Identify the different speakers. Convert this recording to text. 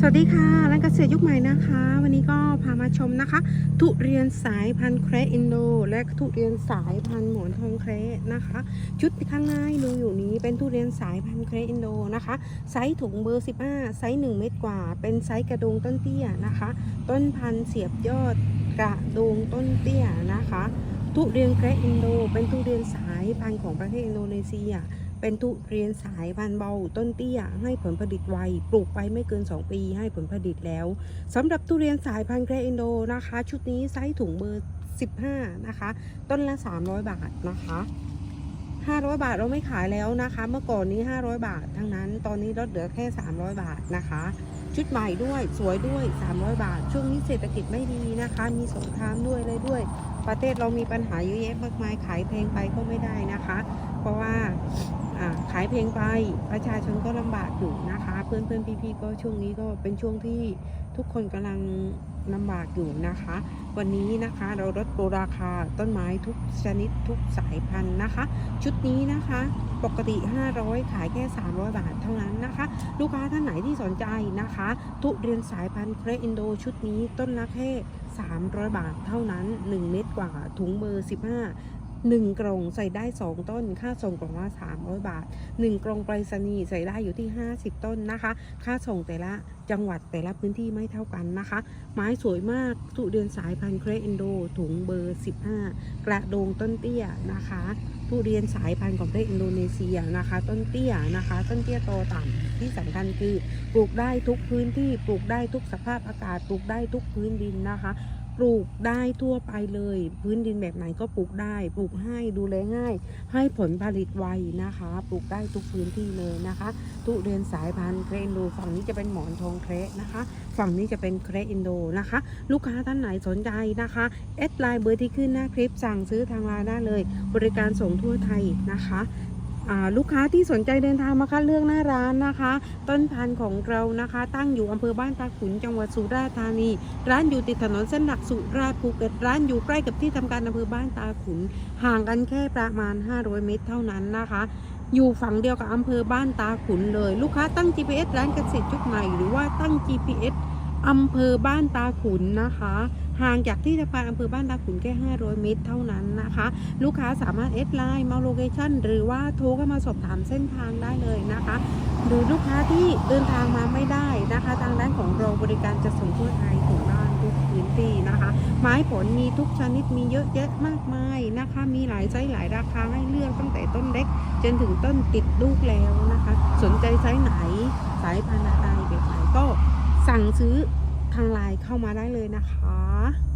Speaker 1: สวัสดีค่ะร้านเกษตรยุคใหม่นะคะ วันนี้ก็พามาชมนะคะ ทุเรียนสายพันธุ์แครอินโด และทุเรียนสายพันธุ์หมอนทองแครนะคะ ชุดข้างหน้าดูอยู่นี้เป็นทุเรียนสายพันธุ์แครอินโดนะคะ ไซส์ถุงเบอร์ 15 ไซส์1เม็ดกว่า เป็นไซส์กระโดงต้นเตี้ยนะคะ ต้นพันธุ์เสียบยอดกระโดงต้นเตี้ยนะคะ ทุเรียนแครอินโด เป็นทุเรียนสายพันธุ์ของประเทศอินโดนีเซีย เป็นทุเรียนสายพันธุ์เบาต้นเตี้ยให้ผลผลิตไว ปลูกไปไม่เกิน 2 ปีให้ผลผลิตแล้วสำหรับทุเรียนสายพันธุ์แครอินโดนะคะ ชุดนี้ไซส์ถุงเบอร์ 15 นะคะ ต้นละ 300 บาทนะคะ500 บาทเราไม่ขายแล้วนะคะ เมื่อก่อนนี้ 500 บาท ทั้งนั้น ตอนนี้ลดเหลือแค่ 300 บาทนะคะ ชุดใหม่ด้วยสวยด้วย 300 บาท ช่วงนี้เศรษฐกิจไม่ดีนะคะ มีสงครามด้วยเลยด้วย ประเทศเรามีปัญหาเยอะแยะมากมายขายเพงไปก็ไม่ได้นะคะ เพราะว่า ขายเพลงไปประชาชนก็ลำบากอยู่นะคะ เพื่อนเพื่อนๆพี่ๆก็ช่วงนี้ก็เป็นช่วงที่ทุกคนกำลังลำบากอยู่นะคะ วันนี้นะคะเราลดโปรราคาต้นไม้ทุกชนิดทุกสายพันธุ์นะคะ ชุดนี้นะคะปกติ 500 ขายแค่ 300 บาทเท่านั้นนะคะ ลูกค้าท่านไหนที่สนใจนะคะ ทุเรียนสายพันธุ์เครอินโดชุดนี้ต้นละแค่300 บาทเท่านั้น 1 เม็ดกว่าถุงเบอร์ 15 1 กล่องใส่ได้ 2 ต้น ค่าส่งกล่องละ300 บาท 1 กล่องไปรษณีย์ใส่ได้อยู่ที่ 50 ต้นนะคะ ค่าส่งแต่ละจังหวัดแต่ละพื้นที่ไม่เท่ากันนะคะ ไม้สวยมากทุเรียนสายพันธุ์เครอินโด ถุงเบอร์ 15 กระโดงต้นเตี้ยนะคะทุเรียนสายพันธุ์ของประเทศอินโดนีเซียนะคะ ต้นเตี้ยนะคะ ต้นเตี้ยโตต่ำที่สำคัญคือปลูกได้ทุกพื้นที่ปลูกได้ทุกสภาพอากาศปลูกได้ทุกพื้นดินนะคะ ปลูกได้ทั่วไปเลย พื้นดินแบบไหนก็ปลูกได้ ปลูกให้ดูแลง่าย ให้ผลผลิตไวนะคะ ปลูกได้ทุกพื้นที่เลยนะคะทุเรียนสายพันธุ์เครอินโดฝั่งนี้จะเป็นหมอนทองเครนะคะ ฝั่งนี้จะเป็นเครอินโดนะคะ ลูกค้าท่านไหนสนใจนะคะแอดไลน์เบอร์ที่ขึ้นหน้าคลิปสั่งซื้อทางไลน์ได้เลย บริการส่งทั่วไทยนะคะ ลูกค้าที่สนใจเดินทางมาคัดเลือกหน้าร้านนะคะ ต้นพันธุ์ของเรานะคะ ตั้งอยู่อำเภอบ้านตาขุนจังหวัดสุราษฎร์ธานี ร้านอยู่ติดถนนเส้นหลักสุราษฎร์ภูเก็ตร้านอยู่ใกล้กับที่ทำการอำเภอบ้านตาขุน ห่างกันแค่ประมาณ 500 เมตรเท่านั้นนะคะอยู่ฝั่งเดียวกับอำเภอบ้านตาขุนเลย ลูกค้าตั้ง GPS ร้านเกษตรยุคใหม่หรือว่าตั้ง GPS อำเภอบ้านตาขุนนะคะ ห่างจากที่ทำการอำเภอบ้านตาขุนแค่ 500 เมตรเท่านั้นนะคะ ลูกค้าสามารถเอดไลน์มาโลเคชั่นหรือว่าโทรเข้ามาสอบถามเส้นทางได้เลยนะคะ หรือลูกค้าที่เดินทางมาไม่ได้นะคะ ทางด้านของเราบริการจะส่งทั่วไทยถึงบ้านทุกพื้นที่นะคะ ไม้ผลมีทุกชนิดมีเยอะแยะมากมายนะคะ มีหลายไซส์หลายราคาให้เลือกตั้งแต่ต้นเล็ก จนถึงต้นติดลูกแล้วนะคะ สนใจไซส์ไหนสายพันธุ์อะไรแบบไหนก็สั่งซื้อ ทางไลน์เข้ามาได้เลยนะคะ